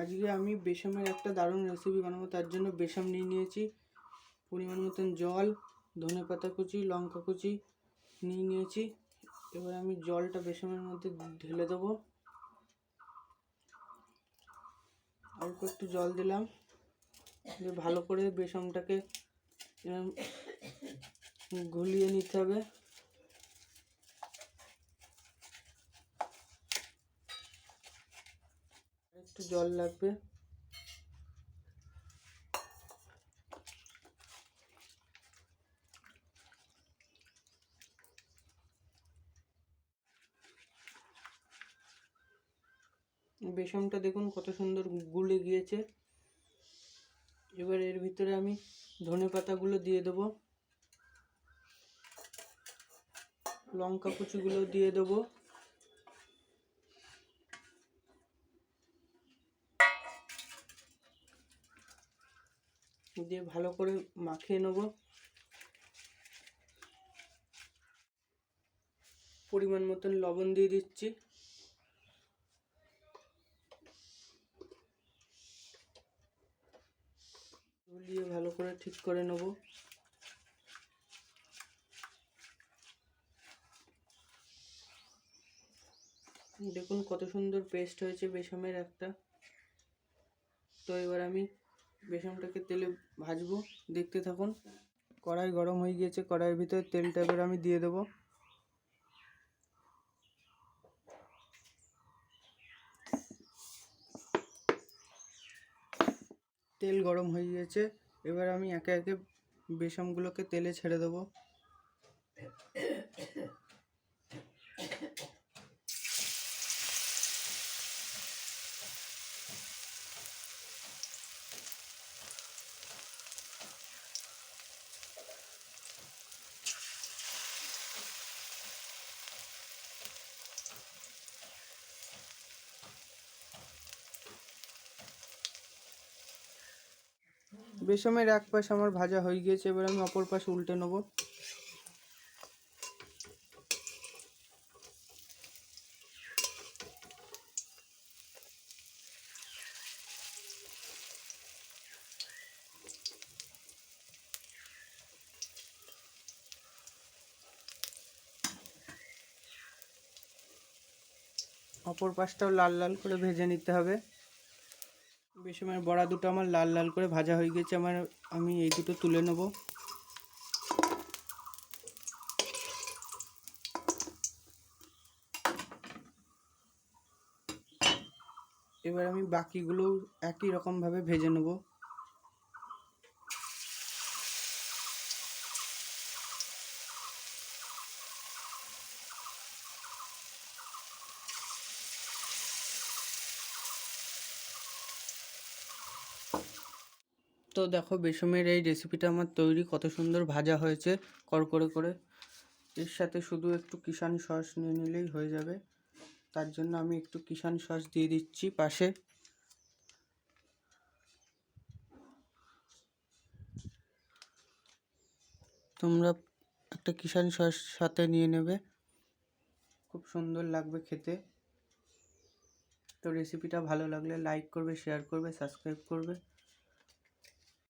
আজকে আমি বেসমের একটা দারুণ রেসিপি বানাবো, তার জন্য বেসম নিয়ে নিয়েছি। পরিমাণ মতন জল, ধনে পাতা কুচি, লঙ্কা কুচি নিয়ে নিয়েছি। এবার আমি জলটা বেসমের মধ্যে ঢেলে দেবো। অল্প একটু জল দিলাম, দিয়ে ভালো করে বেসনটাকে এরম গুলিয়ে নিতে হবে। একটু জল লাগবে। বেসনটা দেখুন কত সুন্দর গুলে গিয়েছে। এবার এর ভিতরে আমি ধনে পাতাগুলো দিয়ে দেবো। লঙ্কা কুচিগুলো দিয়ে দেবো। দিয়ে ভালো করে মাখিয়ে নেব। পরিমাণ মতন লবণ দিয়ে দিচ্ছি। গুলিয়ে ভালো করে ঠিক করে নেব। দেখুন কত সুন্দর পেস্ট হয়েছে বেসমের একটা। তো এবার আমি বেসনটাকে তেলে ভাজবো, দেখতে থাকুন। কড়াই গরম হয়ে গিয়েছে, কড়াইয়ের ভিতরে তেলটা এবার আমি দিয়ে দেবো। তেল গরম হয়ে গিয়েছে, এবার আমি একে একে বেসনগুলোকে তেলে ছেড়ে দেবো। বেসমের এক পাশ আমার ভাজা হয়ে গিয়েছে, এবার আমি অপর পাশ উল্টে নেব। অপর পাশটাও লাল লাল করে ভেজে নিতে হবে। বেসমের বড়া দুটো আমার লাল লাল করে ভাজা হয়ে গেছে, আমার, আমি এই দুটো তুলে নেব। এবার আমি বাকিগুলো একই রকমভাবে ভেজে নেব। তো দেখো বেসমের এই রেসিপিটা আমার তৈরি, কত সুন্দর ভাজা হয়েছে কড়কড়ে করে। এর সাথে শুধু একটু কিষান সস নিয়ে নিলেই হয়ে যাবে। তার জন্য আমি একটু কিষান সস দিয়ে দিচ্ছি পাশে। তোমরা একটা কিষান সস সাথে নিয়ে নেবে। খুব সুন্দর লাগবে খেতে। তো রেসিপিটা ভালো লাগলে লাইক করবে শেয়ার করবে সাবস্ক্রাইব করবে।